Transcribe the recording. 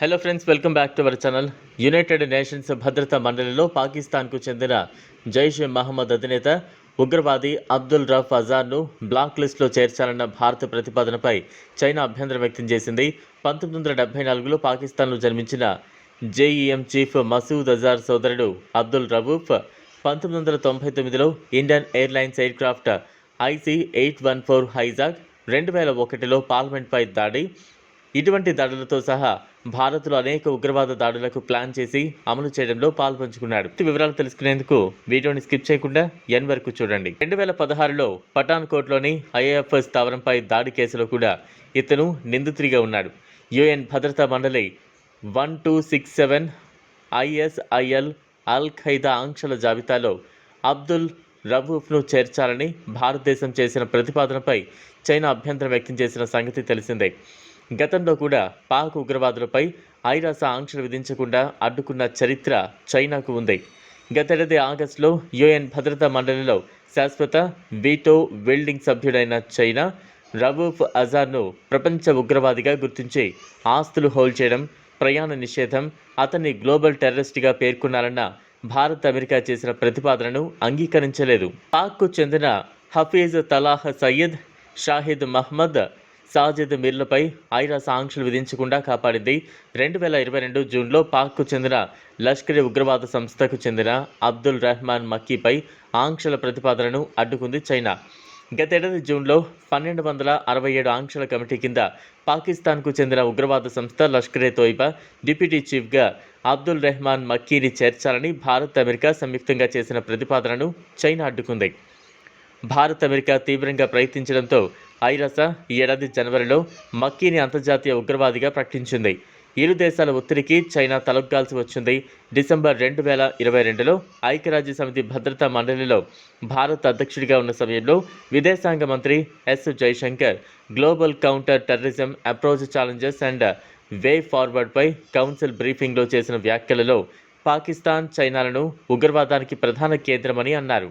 Hello friends welcome back to our channel United Nations భద్రతా మండలిలో పాకిస్తాన్కు చెందిన జైష్ మహమ్మద్ e అధినేత ఉగ్రవాది అబ్దుల్ రఫ్ అజార్ను బ్లాక్ లిస్టులో చేర్చాలన్న భారత ప్రతిపాదనపై చైనా అభ్యంతరం వ్యక్తం చేసింది. పంతొమ్మిది వందల డెబ్బై నాలుగులో పాకిస్తాన్లో జన్మించిన జేఈఎం చీఫ్ మసూద్ అజార్ సోదరుడు అబ్దుల్ రవూఫ్ పంతొమ్మిది వందల తొంభై తొమ్మిదిలో Indian Airlines aircraft IC eight one four hijack రెండు వేల ఒకటిలో పార్లమెంట్పై దాడి ఇటువంటి దాడులతో సహా భారత్లో అనేక ఉగ్రవాద దాడులకు ప్లాన్ చేసి అమలు చేయడంలో పాల్పంచుకున్నాడు. వివరాలు తెలుసుకునేందుకు వీడియోని స్కిప్ చేయకుండా ఎన్ వరకు చూడండి. రెండు వేల పదహారులో పఠాన్కోట్లోని ఐఏఎఫ్ఎస్ స్థావరంపై దాడి కేసులో కూడా ఇతను నిందితుడిగా ఉన్నాడు. యుఎన్ భద్రతా మండలి one two six seven ISIL al Qaeda ఆంక్షల జాబితాలో అబ్దుల్ రవూఫ్ను చేర్చాలని భారతదేశం చేసిన ప్రతిపాదనపై చైనా అభ్యంతరం వ్యక్తం చేసిన సంగతి తెలిసిందే. గతంలో కూడా పాక్ ఉగ్రవాదులపై ఐరాస ఆంక్షలు విధించకుండా అడ్డుకున్న చరిత్ర చైనాకు ఉంది. గతేడాది ఆగస్టులో యుఎన్ భద్రతా మండలిలో శాశ్వత వీటో వెల్డింగ్ సభ్యుడైన చైనా రవూఫ్ అజార్ను ప్రపంచ ఉగ్రవాదిగా గుర్తించి ఆస్తులు హోల్డ్ చేయడం ప్రయాణ నిషేధం అతన్ని గ్లోబల్ టెర్రరిస్ట్గా పేర్కొన్నారన్న భారత్ అమెరికా చేసిన ప్రతిపాదనను అంగీకరించలేదు. పాక్కు చెందిన హఫీజ్ తలాహ్ సయ్యద్ షాహిద్ మహ్మద్ సాజిద్ మిర్లపై ఐరాస ఆంక్షలు విధించకుండా కాపాడింది. రెండు వేల ఇరవై రెండు జూన్లో పాక్కు చెందిన లష్కర్ ఉగ్రవాద సంస్థకు చెందిన అబ్దుల్ రెహమాన్ మక్కీపై ఆంక్షల ప్రతిపాదనను అడ్డుకుంది చైనా. గతేడాది జూన్లో పన్నెండు వందల అరవై ఏడు ఆంక్షల కమిటీ కింద పాకిస్తాన్కు చెందిన ఉగ్రవాద సంస్థ లష్కరే తోయిబా డిప్యూటీ చీఫ్గా అబ్దుల్ రెహమాన్ మక్కీని చేర్చాలని భారత్ అమెరికా సంయుక్తంగా చేసిన ప్రతిపాదనను చైనా అడ్డుకుంది. భారత్ అమెరికా తీవ్రంగా ప్రయత్నించడంతో ఐరాస ఈ ఏడాది జనవరిలో మక్కీని అంతర్జాతీయ ఉగ్రవాదిగా ప్రకటించింది. ఇరు దేశాల ఒత్తిడికి చైనా తలొగ్గాల్సి వచ్చింది. డిసెంబర్ రెండు వేల ఇరవై రెండులో ఐక్యరాజ్య సమితి భద్రతా మండలిలో భారత్ అధ్యక్షుడిగా ఉన్న సమయంలో విదేశాంగ మంత్రి S Jaishankar global counter terrorism approach challenges and way ఫార్వర్డ్పై council బ్రీఫింగ్లో చేసిన వ్యాఖ్యలలో పాకిస్తాన్ చైనాలను ఉగ్రవాదానికి ప్రధాన కేంద్రమని అన్నారు.